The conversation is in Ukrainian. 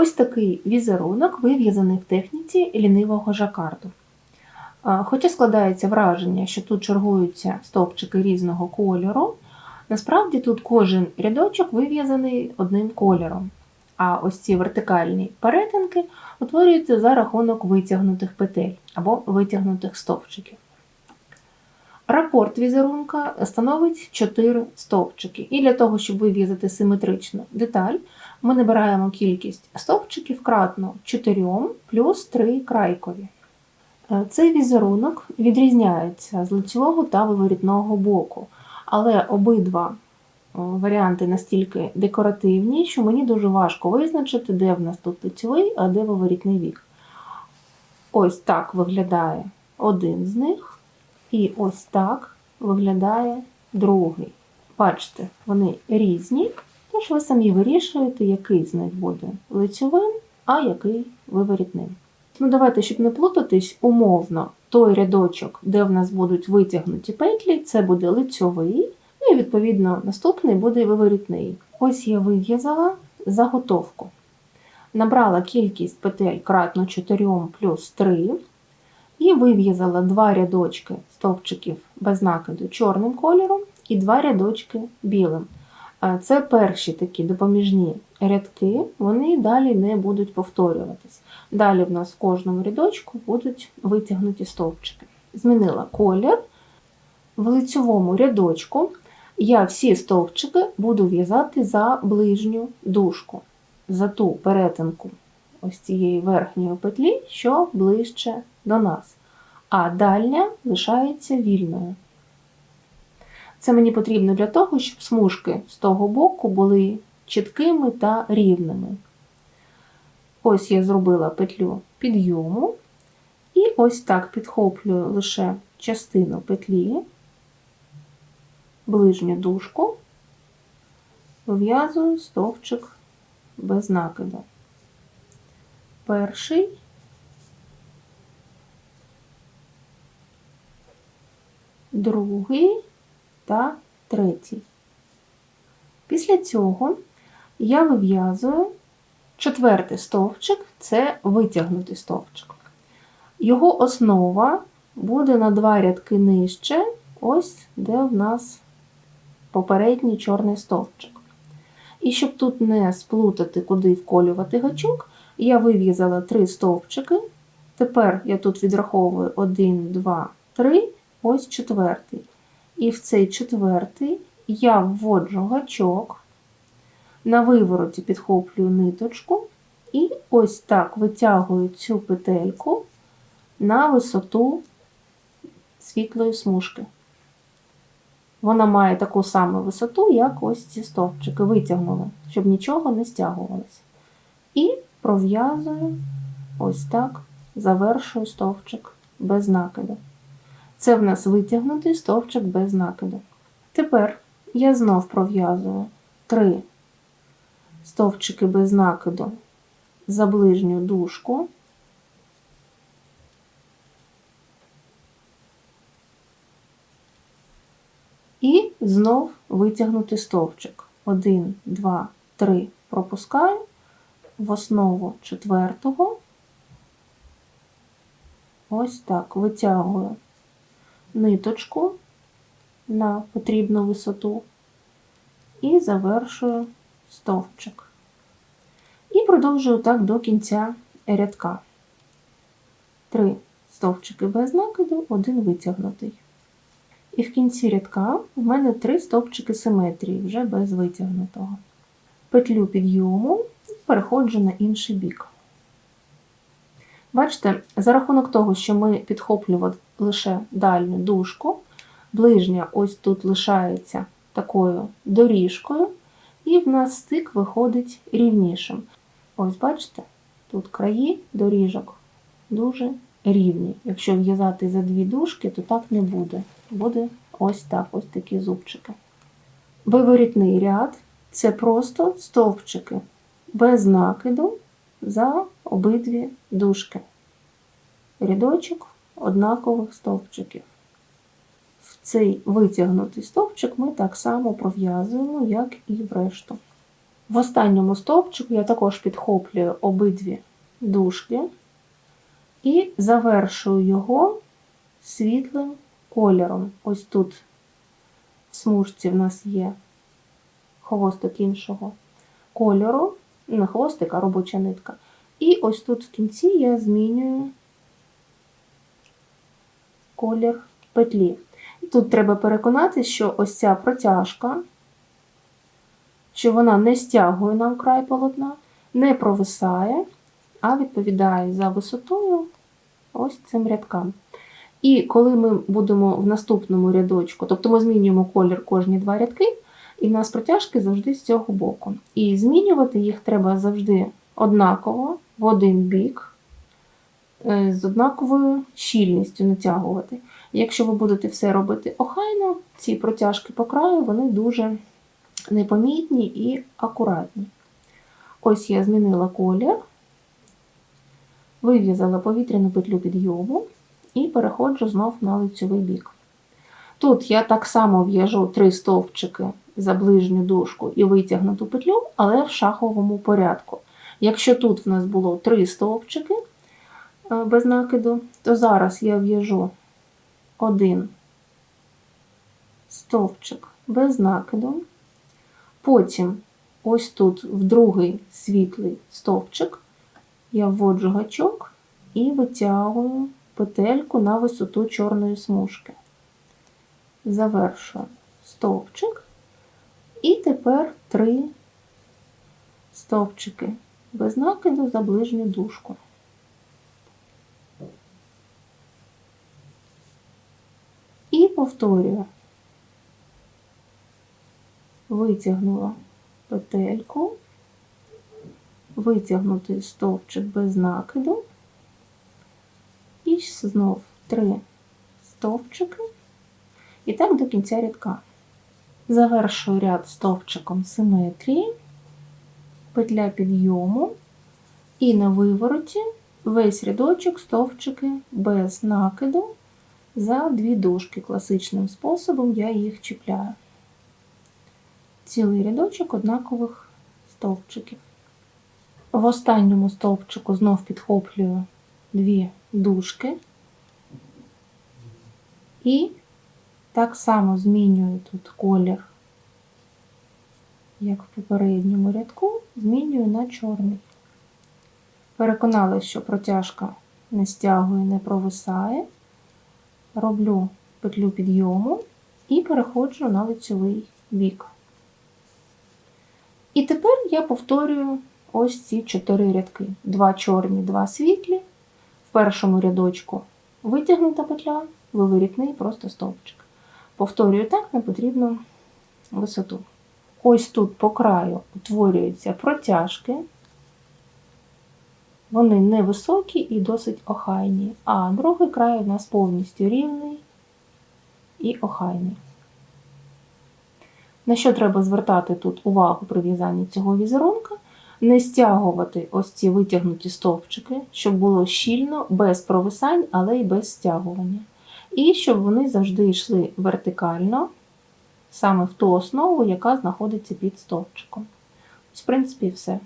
Ось такий візерунок вив'язаний в техніці лінивого жакарду. Хоча складається враження, що тут чергуються стовпчики різного кольору, насправді тут кожен рядочок вив'язаний одним кольором. А ось ці вертикальні перетинки утворюються за рахунок витягнутих петель або витягнутих стовпчиків. Рапорт візерунка становить 4 стовпчики. І для того, щоб вив'язати симетричну деталь, ми набираємо кількість стовпчиків кратно 4 плюс 3 крайкові. Е, Цей візерунок відрізняється з лицевого та виворітного боку, але обидва варіанти настільки декоративні, що мені дуже важко визначити, де в нас тут лицевий, а де виворітний бік. Ось так виглядає один з них. І ось так виглядає другий. Бачите, вони різні, тож ви самі вирішуєте, який з них буде лицьовим, а який виворітним. Ну, давайте, щоб не плутатись, умовно, той рядочок, де в нас будуть витягнуті петлі, це буде лицьовий, ну і відповідно наступний буде виворітний. Ось я вив'язала заготовку. Набрала кількість петель кратно 4 плюс 3 і вив'язала два рядочки стовпчиків без накиду чорним кольором і два рядочки білим. Це перші такі допоміжні рядки, вони далі не будуть повторюватись. Далі в нас в кожному рядочку будуть витягнуті стовпчики. Змінила колір. В лицьовому рядочку я всі стовпчики буду в'язати за ближню дужку, за ту перетинку ось цієї верхньої петлі, що ближче до нас. А дальня лишається вільною. Це мені потрібно для того, щоб смужки з того боку були чіткими та рівними. Ось я зробила петлю підйому, і ось так підхоплюю лише частину петлі, ближню дужку, вив'язую стовпчик без накиду. Перший, другий та третій. Після цього я вив'язую четвертий стовпчик це витягнутий стовпчик. Його основа буде на два рядки нижче, ось де в нас попередній чорний стовпчик. І щоб тут не сплутати, куди вколювати гачок, я вив'язала три стовпчики. Тепер я тут відраховую 1, 2, 3, ось четвертий. І в цей четвертий я вводжу гачок, на вивороті підхоплюю ниточку і ось так витягую цю петельку на висоту світлої смужки. Вона має таку саму висоту, як ось ці стовпчики. Витягнула, щоб нічого не стягувалося. І пров'язую ось так, завершую стовпчик без накиду. Це в нас витягнутий стовпчик без накиду. Тепер я знов пров'язую три стовпчики без накиду за ближню дужку. І знов витягнути стовпчик. Один, два, три пропускаю в основу четвертого. Ось так витягую ниточку на потрібну висоту і завершую стовпчик. І продовжую так до кінця рядка. Три стовпчики без накиду, один витягнутий. І в кінці рядка в мене три стовпчики симетрії, вже без витягнутого. Петлю підйому переходжу на інший бік. Бачите, за рахунок того, що ми підхоплювали лише дальню дужку, ближня ось тут лишається такою доріжкою, і в нас стик виходить рівнішим. Ось бачите, тут краї доріжок дуже рівні. Якщо в'язати за дві дужки, то так не буде. Буде ось так, ось такі зубчики. Виворітний ряд це просто стовпчики без накиду за обидві дужки. Рядочок однакових стовпчиків. В цей витягнутий стовпчик ми так само пров'язуємо, як і в решту. В останньому стовпчику я також підхоплюю обидві дужки і завершую його світлим кольором. Ось тут в смужці в нас є хвостик іншого кольору, не хвостик, а робоча нитка. І ось тут в кінці я змінюю колір петлі. Тут треба переконатися, що ось ця протяжка, що вона не стягує нам край полотна, не провисає, а відповідає за висотою ось цим рядкам. І коли ми будемо в наступному рядочку, тобто ми змінюємо колір кожні два рядки, і в нас протяжки завжди з цього боку. І змінювати їх треба завжди однаково в один бік, е, з однаковою щільністю натягувати. Якщо ви будете все робити охайно, ці протяжки по краю вони дуже непомітні і акуратні. Ось я змінила колір, вив'язала повітряну петлю підйому і переходжу знов на лицьовий бік. Тут я так само в'яжу три стовпчики за ближню дужку і витягнуту петлю, але в шаховому порядку. Якщо тут в нас було три стовпчики е, без накиду, то зараз я в'яжу один стовпчик без накиду. Потім ось тут в другий світлий стовпчик я вводжу гачок і витягую петельку на висоту чорної смужки. Завершую стовпчик. І тепер три стовпчики без накиду за ближню дужку. І повторюю. Витягнула петельку, витягнутий стовпчик без накиду, і знов три стовпчики, і так до кінця рядка. Завершую ряд стовпчиком симетрії, петля підйому, і на вивороті весь рядочок стовпчики без накиду за дві дужки. Класичним способом я їх чіпляю. Цілий рядочок однакових стовпчиків. В останньому стовпчику знов підхоплюю дві дужки і так само змінюю тут колір, як в попередньому рядку, змінюю на чорний. Переконалася, що протяжка не стягує, не провисає. Роблю петлю підйому і переходжу на лицьовий бік. І тепер я повторюю ось ці чотири рядки: два чорні, два світлі. В першому рядочку витягнута петля, виворітний просто стовпчик. Повторюю так на потрібну висоту. Ось тут по краю утворюються протяжки. Вони невисокі і досить охайні, а другий край у нас повністю рівний і охайний. На що треба звертати тут увагу при в'язанні цього візерунка? Не стягувати ось ці витягнуті стовпчики, щоб було щільно, без провисань, але й без стягування. І щоб вони завжди йшли вертикально, саме в ту основу, яка знаходиться під стовпчиком. Ось, в принципі, все.